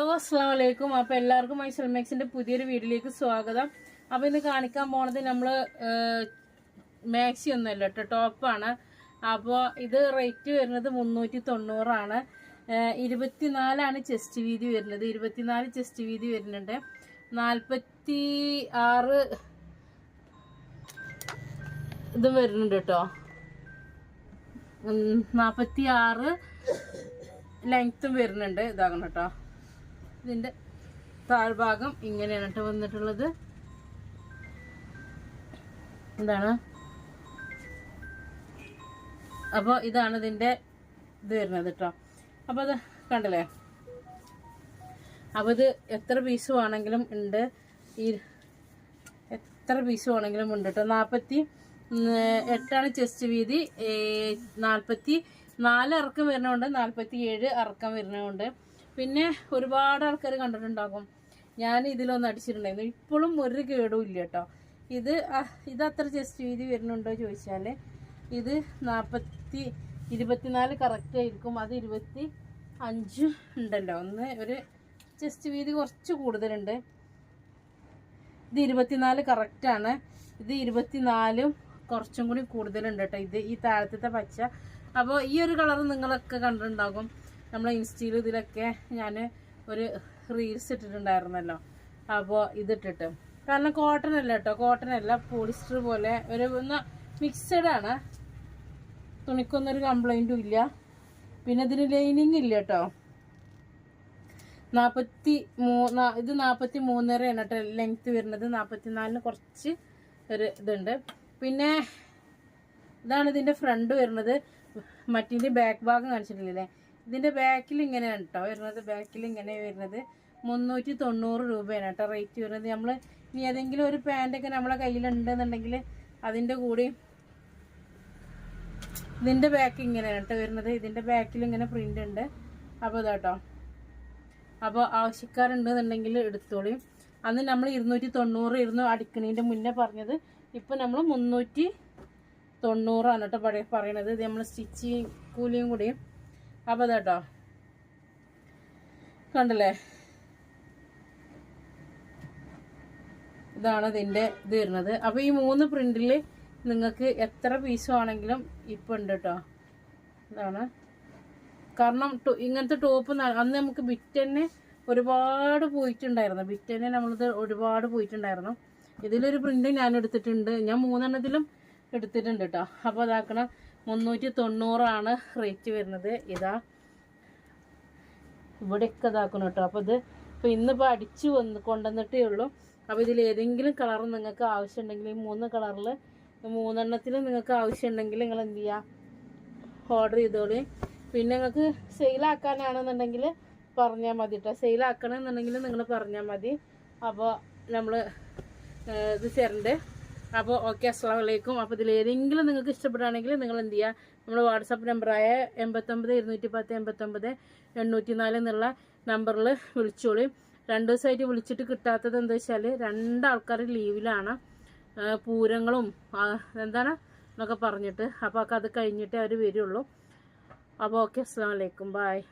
Hello അസ്സാം വലൈക്കും അപ്പം എല്ലാവർക്കും മൈ സെൽമാക്സിന്റെ പുതിയൊരു വീഡിയോയിലേക്ക് സ്വാഗതം. അപ്പോൾ ഇന്ന് കാണിക്കാൻ പോണത് നമ്മൾ മാക്സി ഒന്നുമല്ല കേട്ടോ ടോപ്പാണ് അപ്പോൾ ഇത് റേറ്റ് വരുന്നത് മുന്നൂറ്റി തൊണ്ണൂറാണ് ഇരുപത്തിനാലാണ് ചെസ്റ്റ് വീതി വരുന്നത്. ഇരുപത്തിനാല് ചെസ്റ്റ് വീതി വരുന്നുണ്ട്. നാൽപ്പത്തി ആറ് ഇതും വരുന്നുണ്ട് കേട്ടോ. നാൽപ്പത്തി ആറ് ലെങ്ത്തും വരുന്നുണ്ട്. ഇതാകണം കേട്ടോ. ഇതിന്റെ താഴ്ഭാഗം ഇങ്ങനെയാണ് കേട്ടോ വന്നിട്ടുള്ളത്. എന്താണ് അപ്പോൾ ഇതാണ് ഇതിന്റെ ഇത് വരുന്നത് കേട്ടോ. അപ്പോൾ അത് കണ്ടല്ലേ? അപ്പോൾ ഇത് എത്ര പീസ് വേണമെങ്കിലും ഉണ്ട്. ഈ എത്ര പീസ് വേണമെങ്കിലും ഉണ്ട് കേട്ടോ. നാൽപ്പത്തി എട്ടാണ് ചെസ്റ്റ് വീതി. നാൽപ്പത്തി നാല് ഇറക്കം വരുന്നുണ്ട് നാൽപ്പത്തി ഏഴ് ഇറക്കം വരുന്നതുകൊണ്ട് പിന്നെ ഒരുപാട് ആൾക്കാർ കണ്ടിട്ടുണ്ടാകും. ഞാൻ ഇതിലൊന്ന് അടിച്ചിട്ടുണ്ടായിരുന്നു. ഇപ്പോഴും ഒരു കേടും ഇല്ല കേട്ടോ. ഇത് ഇത് അത്ര ജസ്റ്റ് വീതി വരുന്നുണ്ടോ ചോദിച്ചാൽ ഇത് നാൽപ്പത്തി ഇരുപത്തിനാല് കറക്റ്റ് ആയിരിക്കും. അത് ഇരുപത്തി അഞ്ച് ഉണ്ടല്ലോ. ഒന്ന് ഒരു ജസ്റ്റ് വീതി കുറച്ച് കൂടുതലുണ്ട്. ഇത് ഇരുപത്തിനാല് കറക്റ്റാണ് ഇത് ഇരുപത്തിനാലും കുറച്ചും കൂടി കൂടുതലുണ്ട് കേട്ടോ. ഇത് ഈ താഴത്തെ പച്ച. അപ്പോൾ ഈ ഒരു കളർ നിങ്ങളൊക്കെ കണ്ടിട്ടുണ്ടാകും. നമ്മളെ ഇൻസ്റ്റയിൽ ഇതിലൊക്കെ ഞാൻ ഒരു റീൽസ് ഇട്ടിട്ടുണ്ടായിരുന്നല്ലോ. അപ്പോൾ ഇതിട്ടിട്ട്. കാരണം കോട്ടൺ അല്ല കേട്ടോ കോട്ടൺ അല്ല പോളിസ്റ്റർ പോലെ ഒരു ഒന്ന് മിക്സഡ് ആണ്. തുണിക്കൊന്നും ഒരു കംപ്ലൈന്റും ഇല്ല. പിന്നെ ഇതിന് ലൈനിങ് ഇല്ല കേട്ടോ നാൽപ്പത്തി മൂന്ന് ഇത് നാൽപ്പത്തി മൂന്നരയാണ് കേട്ടോ ലെങ്ത്ത് വരുന്നത്. നാൽപ്പത്തി നാലിന് കുറച്ച് ഒരു ഇതുണ്ട്. പിന്നെ ഇതാണ് ഇതിന്റെ ഫ്രണ്ട് വരുന്നത്. മറ്റിന്റെ ബാക്ക് ഭാഗം കാണിച്ചിട്ടില്ലേ? ഇതിന്റെ ബാക്കിൽ ഇങ്ങനെയാണ് കേട്ടോ വരുന്നത്. ബാക്കിൽ ഇങ്ങനെ വരുന്നത്. മുന്നൂറ്റി തൊണ്ണൂറ് രൂപയാണ് കേട്ടോ റേറ്റ് വരുന്നത്. നമ്മൾ ഇനി ഏതെങ്കിലും ഒരു പാന്റൊക്കെ നമ്മളെ കയ്യിലുണ്ടെന്നുണ്ടെങ്കിൽ അതിന്റെ കൂടി ഇതിന്റെ ബാക്ക് ഇങ്ങനെയാണ് കേട്ടോ വരുന്നത്. ഇതിന്റെ ബാക്കിൽ ഇങ്ങനെ പ്രിന്റ് ഉണ്ട്. അപ്പോൾ ഇതാട്ടോ അപ്പോൾ ആവശ്യക്കാരുണ്ടെന്നുണ്ടെങ്കിൽ എടുത്തോളി. അന്ന് നമ്മൾ ഇരുന്നൂറ്റി തൊണ്ണൂറ് ഇരുന്നു അടിക്കണതിന്റെ മുന്നേ പറഞ്ഞത്. ഇപ്പം നമ്മൾ മുന്നൂറ്റി തൊണ്ണൂറാണ് കേട്ടോ പറയണത്. ഇത് നമ്മൾ സ്റ്റിച്ചിങ് കൂലിയും കൂടി അപ്പോൾ കേട്ടോ. കണ്ടല്ലേ? ഇതാണ് ഇതിന്റെ ഇത് വരുന്നത്. അപ്പോൾ ഈ മൂന്ന് പ്രിന്റിൽ നിങ്ങൾക്ക് എത്ര പീസ് ആണെങ്കിലും ഇപ്പം ഉണ്ട് കേട്ടോ. ഇതാണ്. കാരണം ഇങ്ങനത്തെ ടോപ്പ് അന്ന് നമുക്ക് ബിറ്റ് തന്നെ ഒരുപാട് പോയിട്ടുണ്ടായിരുന്നു. ബിറ്റ് തന്നെ നമ്മളിത് ഒരുപാട് പോയിട്ടുണ്ടായിരുന്നു. ഇതിലൊരു പ്രിന്റ് ഞാൻ എടുത്തിട്ടുണ്ട്. ഞാൻ മൂന്നെണ്ണത്തിലും എടുത്തിട്ടുണ്ട് കേട്ടോ. അപ്പോൾ അതാക്കണം മുന്നൂറ്റി തൊണ്ണൂറാണ് റേറ്റ് വരുന്നത്. ഇതാ ഇവിടെയൊക്കെ ഇതാക്കണം കേട്ടോ. അപ്പോൾ ഇത് ഇപ്പോൾ ഇന്നിപ്പോൾ അടിച്ചു വന്ന് കൊണ്ടുവന്നിട്ടേ ഉള്ളൂ. അപ്പോൾ ഇതിൽ ഏതെങ്കിലും കളർ നിങ്ങൾക്ക് ആവശ്യമുണ്ടെങ്കിൽ ഈ മൂന്ന് കളറിൽ മൂന്നെണ്ണത്തിൽ നിങ്ങൾക്ക് ആവശ്യമുണ്ടെങ്കിൽ നിങ്ങൾ എന്ത് ചെയ്യുക ഓർഡർ ചെയ്തോളി. പിന്നെ നിങ്ങൾക്ക് സെയിലാക്കാനാണെന്നുണ്ടെങ്കിൽ പറഞ്ഞാൽ മതി കേട്ടോ. സെയിലാക്കണമെന്നുണ്ടെങ്കിൽ നിങ്ങൾ പറഞ്ഞാൽ മതി. അപ്പോൾ നമ്മൾ ഇത് തരണ്ട്. അപ്പോൾ ഓക്കെ അസ്സാം വലൈക്കും അപ്പോൾ ഇതിൽ ഏതെങ്കിലും നിങ്ങൾക്ക് ഇഷ്ടപ്പെടുകയാണെങ്കിൽ നിങ്ങൾ എന്ത് ചെയ്യുക നമ്മുടെ വാട്സപ്പ് നമ്പറായ എൺപത്തൊമ്പത് ഇരുന്നൂറ്റി പത്ത് എൺപത്തൊമ്പത് എണ്ണൂറ്റി നാല് എന്നുള്ള നമ്പറിൽ വിളിച്ചോളി. രണ്ട് ദിവസമായിട്ട് വിളിച്ചിട്ട് കിട്ടാത്തത് എന്താ വെച്ചാൽ രണ്ടാൾക്കാർ ലീവിലാണ്. പൂരങ്ങളും എന്താണ് എന്നൊക്കെ പറഞ്ഞിട്ട്. അപ്പോൾ അത് കഴിഞ്ഞിട്ടേ അവർ വരുള്ളൂ. അപ്പോൾ ഓക്കെ അസ്സാം വലൈക്കും ബായ്